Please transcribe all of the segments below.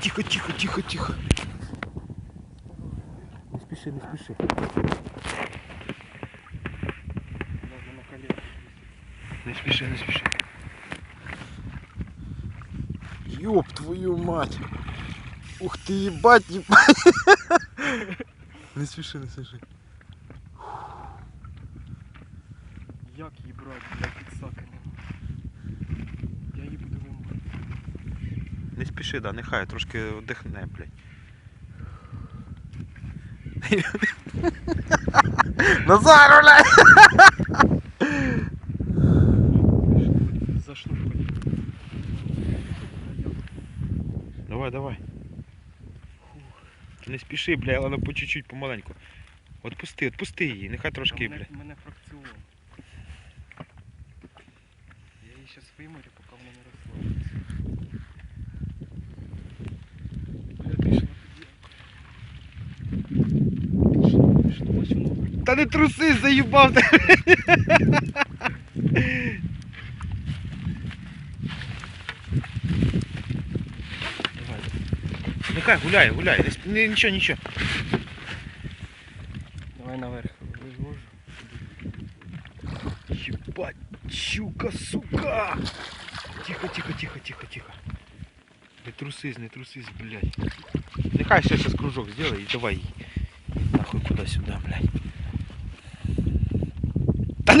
Тихо, тихо, тихо, тихо. Не спіши, не спіши. Даже на колено. Не спіши, не спіши. Ёб твою мать. Ух ты, ебать, ебать. Не спіши, не спіши. Як її брати, блядь, під Не спіши, да, нехай трошки одихне, блядь. Назар, блядь! Зашлюпати. Давай, давай. Не спіши, бля, але по чуть-чуть, помаленьку. Отпусти, отпусти її, нехай трошки, мене, бля. мене фракціон. Я її зараз виморю, поки вона не розслабиться. Та не труси, заїбав ти. Давай. Нехай гуляє, гуляє. Не сп- не- Нічого, нічого. Давай наверх визвожу. Ебать, щука, сука! Тихо, тихо, тихо, тихо, тихо. Не трусись, не трусись, блядь. Нехай ще сейчас кружок сделай и давай їй. Нахуй куда-сюда, блядь.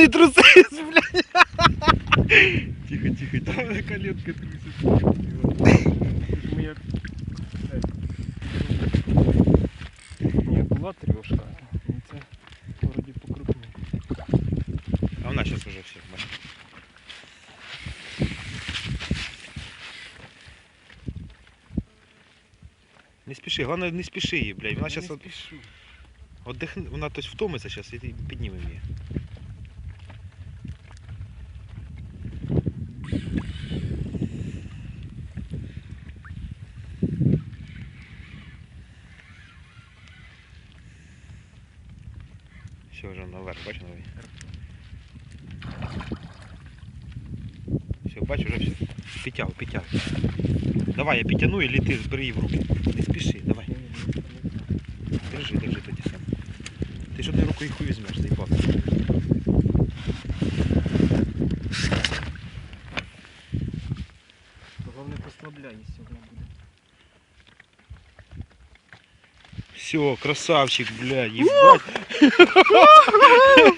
Та не трусись, блядь! Тихо, тихо, Там тихо. мене коленка трусить. Ж ми як... е, Ні, була трьошка. ну Це вроді покрупніше. А вона сейчас уже все, бачиш. Не спіши, головне не спіши її, блядь. Вона Я зараз не от, спішу. отдихне, вона тось втомиться зараз і ти піднімемо її. Все, вже наверх, бачиш новий. Все, бачу, вже все. Підтягуй, підтягуй. Давай, я підтягну і літи, збери її в руки. Не спіши, давай. Держи, держи тоді сам. Ти ж одною рукою хуй візьмеш, заїбав. Головне послабляй, якщо вона буде. Все, красавчик, бля, ебать.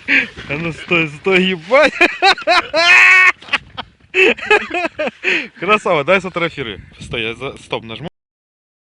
А ну стой, стой, ебать. Красава, дай сфотографируй. Стой, я за... стоп нажму.